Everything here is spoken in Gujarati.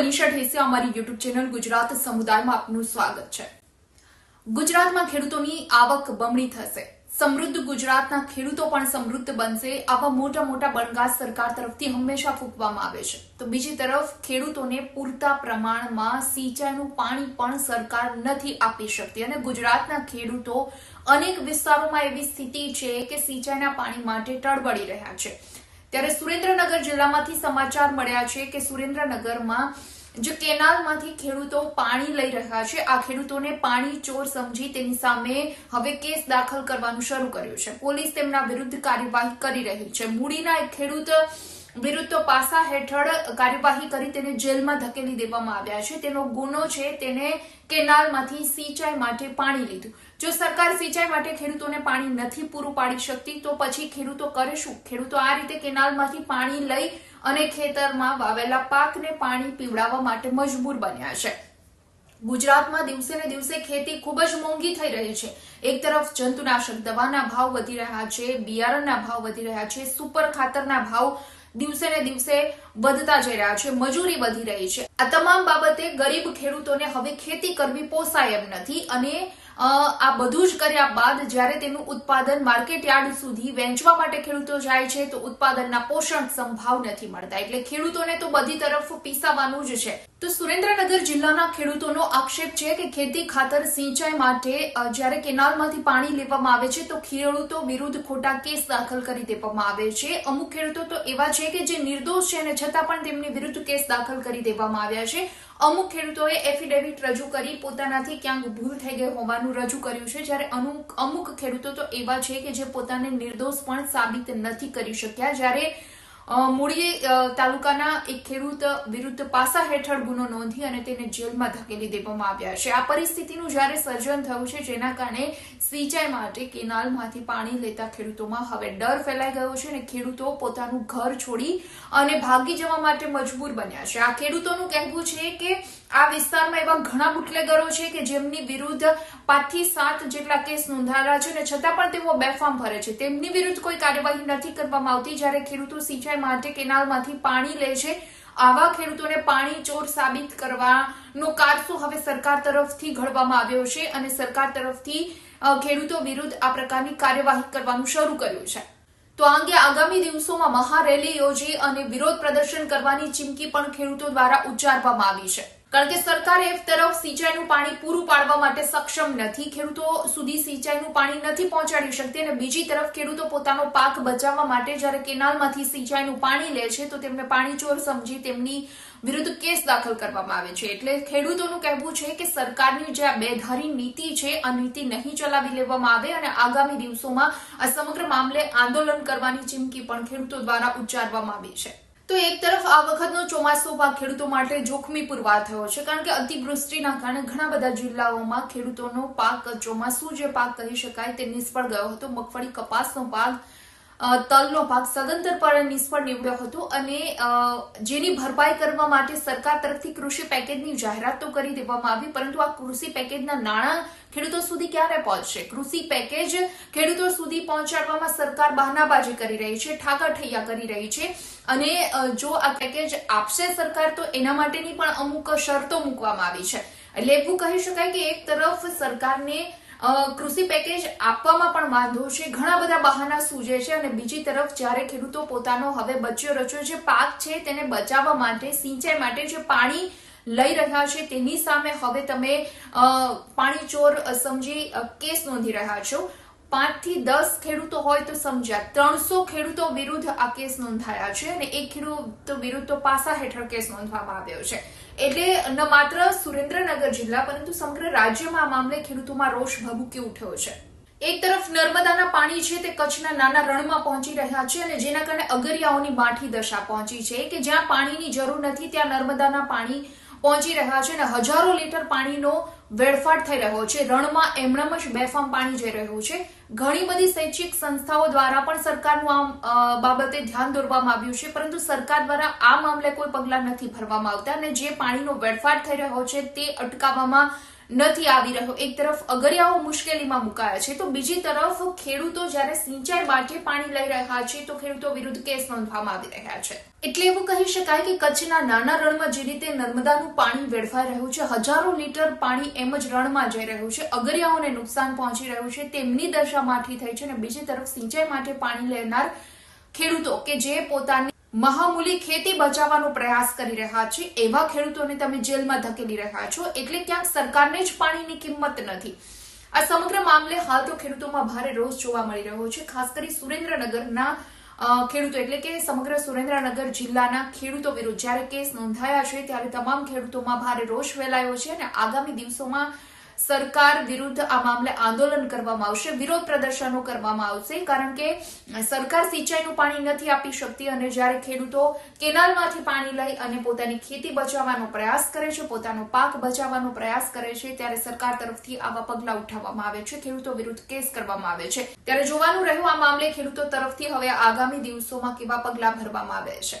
મનીષા ઠેસિયા અમારી યુટ્યુબ ચેનલ ગુજરાત સમુદાયમાં આપનું સ્વાગત છે. ગુજરાતમાં ખેડૂતોની આવક બમણી થશે. સમૃદ્ધ ગુજરાતના ખેડૂતો પણ સમૃદ્ધ બનશે આવા મોટા મોટા બણગાસ સરકાર તરફથી હંમેશા ફૂંકવામાં આવે છે. તો બીજી તરફ ખેડૂતોને પૂરતા પ્રમાણમાં સિંચાઈનું પાણી પણ સરકાર નથી આપી શકતી અને ગુજરાતના ખેડૂતો અનેક વિસ્તારોમાં એવી સ્થિતિ છે કે સિંચાઈના પાણી માટે ટળબળી રહ્યા છે. ત્યારે સુરેન્દ્રનગર જિલ્લામાંથી સમાચાર મળ્યા છે કે સુરેન્દ્રનગરમાં જે કેનાલમાંથી ખેડૂતો પાણી લઈ રહ્યા છે, આ ખેડૂતોને પાણી ચોર સમજી તેની સામે હવે કેસ દાખલ કરવાનું શરૂ કર્યું છે. પોલીસ તેમના વિરુદ્ધ કાર્યવાહી કરી રહી છે. મૂડીના એક ખેડૂત વિરુદ્ધ પાસા હેઠળ કાર્યવાહી કરી તેને જેલમાં ધકેલી દેવામાં આવ્યા છે. તેનો ગુનો છે તેને કેનાલમાંથી સિંચાઈ માટે પાણી લીધું. જો સરકાર સિંચાઈ માટે ખેડૂતોને પાણી નથી પૂરું પાડી શકતી, તો પછી ખેડૂતો કરે શું? ખેડૂતો આ રીતે કેનાલમાંથી પાણી લઈ અને ખેતરમાં વાવેલા પાકને પાણી પીવડાવવા માટે મજબૂર બન્યા છે. ગુજરાતમાં દિવસે ને દિવસે ખેતી ખૂબ જ મોંઘી થઈ રહી છે. એક તરફ જંતુનાશક દવાના ભાવ વધી રહ્યા છે, બિયારણના ભાવ વધી રહ્યા છે, સુપર ખાતરના ભાવ દિવસે ને દિવસે વધતા જઈ રહ્યા છે, મજૂરી વધી રહી છે. આ તમામ બાબતે ગરીબ ખેડૂતોને હવે ખેતી કરવી પોસાય એમ નથી અને આ બધું જ કર્યા બાદ જ્યારે તેનું ઉત્પાદન માર્કેટ યાર્ડ સુધી વેચવા માટે ખેડૂતો જાય છે, તો ઉત્પાદનના પોષણ સંભાવ નથી મળતા. એટલે ખેડૂતોને તો બધી તરફ પીસાવાનું જ છે. તો સુરેન્દ્રનગર જિલ્લાના ખેડૂતોનો આક્ષેપ છે કે ખેતી ખાતર સિંચાઈ માટે જ્યારે કેનાલમાંથી પાણી લેવામાં આવે છે, તો ખેડૂતો વિરુદ્ધ ખોટા કેસ દાખલ કરી દેવામાં આવે છે. અમુક ખેડૂતો તો એવા છે કે જે નિર્દોષ છે અને છતાં પણ તેમની વિરુદ્ધ કેસ દાખલ કરી દેવામાં આવ્યા છે. અમુક ખેડૂતોએ એફિડેવિટ રજૂ કરી, પોતાનાથી ક્યાંક ભૂલ થઈ ગઈ હોવાનું રજૂ કર્યું છે. જ્યારે અમુક અમુક ખેડૂતો તો એવા છે કે જે પોતાને નિર્દોષ પણ સાબિત નથી કરી શક્યા. જ્યારે અ, મૂળી તાલુકાના એક ખેડૂત વિરુદ્ધ પાસા હેઠળ ગુનો નોંધી અને તેને જેલમાં ધકેલી દેવામાં આવ્યા છે. આ પરિસ્થિતિનું જ્યારે સર્જન થયું છે જેના કારણે સિંચાઈ માટે કેનાલમાંથી પાણી લેતા ખેડૂતોમાં હવે ડર ફેલાઈ ગયો છે અને ખેડૂતો પોતાનું ઘર છોડી અને ભાગી જવા માટે મજબૂર બન્યા છે. આ ખેડૂતોનું કહેવું છે કે આ વિસ્તારમાં એવા ઘણા બુટલેગરો છે કે જેમની વિરુદ્ધ પાંચથી સાત જેટલા કેસ નોંધાયેલા છે અને છતાં પણ તેઓ બેફામ ભરે છે. તેમની વિરુદ્ધ કોઈ કાર્યવાહી નથી કરવામાં આવતી જ્યારે ખેડૂતો સિંચાઈ માટે કેનાલમાંથી પાણી લે છે. આવા ખેડૂતોને પાણી ચોર સાબિત કરવાનો કારસો હવે સરકાર તરફથી ઘડવામાં આવ્યો છે અને સરકાર તરફથી ખેડૂતો વિરુદ્ધ આ પ્રકારની કાર્યવાહી કરવાનું શરૂ કર્યું છે. તો આ અંગે આગામી દિવસોમાં મહારેલી યોજી અને વિરોધ પ્રદર્શન કરવાની ચીમકી પણ ખેડૂતો દ્વારા ઉચ્ચારવામાં આવી છે. કારણ કે સરકાર એક તરફ સિંચાઈનું પાણી પૂરું પાડવા માટે સક્ષમ નથી, ખેડૂતો સુધી સિંચાઈનું પાણી નથી પહોંચાડી શકતી અને બીજી તરફ ખેડૂતો પોતાનો પાક બચાવવા માટે જ્યારે કેનાલમાંથી સિંચાઈનું પાણી લે છે, તો તેમને પાણી ચોર સમજી તેમની વિરુદ્ધ કેસ દાખલ કરવામાં આવે છે. એટલે ખેડૂતોનું કહેવું છે કે સરકારની જે આ બેધારી નીતિ છે, આ નીતિ નહીં ચલાવી લેવામાં આવે અને આગામી દિવસોમાં આ સમગ્ર મામલે આંદોલન કરવાની ચીમકી પણ ખેડૂતો દ્વારા ઉચ્ચારવામાં આવી છે. તો એક તરફ આ વખતનો ચોમાસો પાક ખેડૂતો માટે જોખમી પુરવાર થયો છે, કારણ કે અતિવૃષ્ટિના કારણે ઘણા બધા જિલ્લાઓમાં ખેડૂતોનો પાક ચોમાસું જે પાક કહી શકાય તે નિષ્ફળ ગયો હતો. મગફળી કપાસનો પાક તલનો ભાગ સદંતરપણે નિષ્ફળ નીવડ્યો હતો અને જેની ભરપાઈ કરવા માટે સરકાર તરફથી કૃષિ પેકેજની જાહેરાત તો કરી દેવામાં આવી, પરંતુ આ કૃષિ પેકેજના નાણાં ખેડૂતો સુધી ક્યારે પહોંચશે? કૃષિ પેકેજ ખેડૂતો સુધી પહોંચાડવામાં સરકાર બહાનાબાજી કરી રહી છે ઠાકરઠૈયા કરી રહી છે અને જો આ પેકેજ આપશે સરકાર તો એના માટેની પણ અમુક શરતો મૂકવામાં આવી છે. એટલે એવું કહી શકાય કે એક તરફ સરકારને કૃષિ પેકેજ આપવામાં પણ વાંધો છે. ઘણા બધા બહાના સૂજે છે અને બીજી તરફ જ્યારે ખેડૂતો પોતાનો હવે બચ્યો રચ્યો જે પાક છે તેને બચાવવા માટે, સિંચાઈ માટે જે પાણી લઈ રહ્યા છે તેની સામે હવે તમે પાણીચોર પાણી ચોર સમજી કેસ નોંધી રહ્યા છો. પાંચથી દસ ખેડૂતો હોય તો સમજ્યા. ત્રણસો ખેડૂતો વિરુદ્ધ આ કેસ નોંધાયા છે અને એક ખેડૂતો વિરુદ્ધ તો પાસા હેઠળ કેસ નોંધવામાં આવ્યો છે. એટલે ન માત્ર સુરેન્દ્રનગર જિલ્લા, પરંતુ સમગ્ર રાજ્યમાં આ મામલે ખેડૂતોમાં રોષ ભભૂકી ઉઠ્યો છે. એક તરફ નર્મદાના પાણી છે તે કચ્છના નાના રણમાં પહોંચી રહ્યા છે અને જેના કારણે અગરિયાઓની માઠી દશા પહોંચી છે કે જ્યાં પાણીની જરૂર નથી ત્યાં નર્મદાના પાણી પહોંચી રહ્યા છે અને હજારો લીટર પાણીનો વેડફાટ થઈ રહ્યો છે. રણમાં એમણમ જ બેફામ પાણી જઈ રહ્યું છે. ઘણી બધી શૈક્ષિક સંસ્થાઓ દ્વારા પણ સરકારનું આમ બાબતે ધ્યાન દોરવામાં આવ્યું છે, પરંતુ સરકાર દ્વારા આ મામલે કોઈ પગલાં નથી ભરવામાં આવતા અને જે પાણીનો વેડફાટ થઈ રહ્યો છે તે અટકાવવામાં નથી આવી રહ્યો. એક તરફ અગરિયાઓ મુશ્કેલીમાં મુકાયા છે, તો બીજી તરફ ખેડૂતો જ્યારે સિંચાઈ માટે પાણી લઈ રહ્યા છે, તો ખેડૂતો વિરુદ્ધ કેસ નોંધવામાં આવી રહ્યા છે. એટલે એવું કહી શકાય કે કચ્છના નાના રણમાં જે રીતે નર્મદાનું પાણી વેડફાઈ રહ્યું છે, હજારો લીટર પાણી એમ જ રણમાં જઈ રહ્યું છે, અગરિયાઓને નુકસાન પહોંચી રહ્યું છે, તેમની દશા માઠી થઈ છે અને બીજી તરફ સિંચાઈ માટે પાણી લેનાર ખેડૂતો કે જે પોતાની મહામૂલી ખેતી બચાવવાનો પ્રયાસ કરી રહ્યા છે. એવા ખેડૂતોને તમે જેલમાં ધકેલી રહ્યા છો. એટલે ક્યાંક સરકારને જ પાણીની કિંમત નથી. આ સમગ્ર મામલે હાલ તો ખેડૂતોમાં ભારે રોષ જોવા મળી રહ્યો છે. ખાસ કરી સુરેન્દ્રનગરના ખેડૂતો. એટલે કે સમગ્ર સુરેન્દ્રનગર જિલ્લાના ખેડૂતો વિરુદ્ધ જ્યારે કેસ નોંધાયા છે, ત્યારે તમામ ખેડૂતોમાં ભારે રોષ ફેલાયો છે અને આગામી દિવસોમાં સરકાર વિરુદ્ધ આ મામલે આંદોલન કરવામાં આવશે, વિરોધ પ્રદર્શનો કરવામાં આવશે, કારણ કે સરકાર સિંચાઈનું પાણી નથી આપી શકતી અને જ્યારે ખેડૂતો કેનાલમાંથી પાણી લઈ અને પોતાની ખેતી બચાવવાનો પ્રયાસ કરે છે, પોતાનો પાક બચાવવાનો પ્રયાસ કરે છે, ત્યારે સરકાર તરફથી આવા પગલા ઉઠાવવામાં આવે છે. ખેડૂતો વિરુદ્ધ કેસ કરવામાં આવે છે. ત્યારે જોવાનું રહ્યું આ મામલે ખેડૂતો તરફથી હવે આગામી દિવસોમાં કેવા પગલા ભરવામાં આવે છે.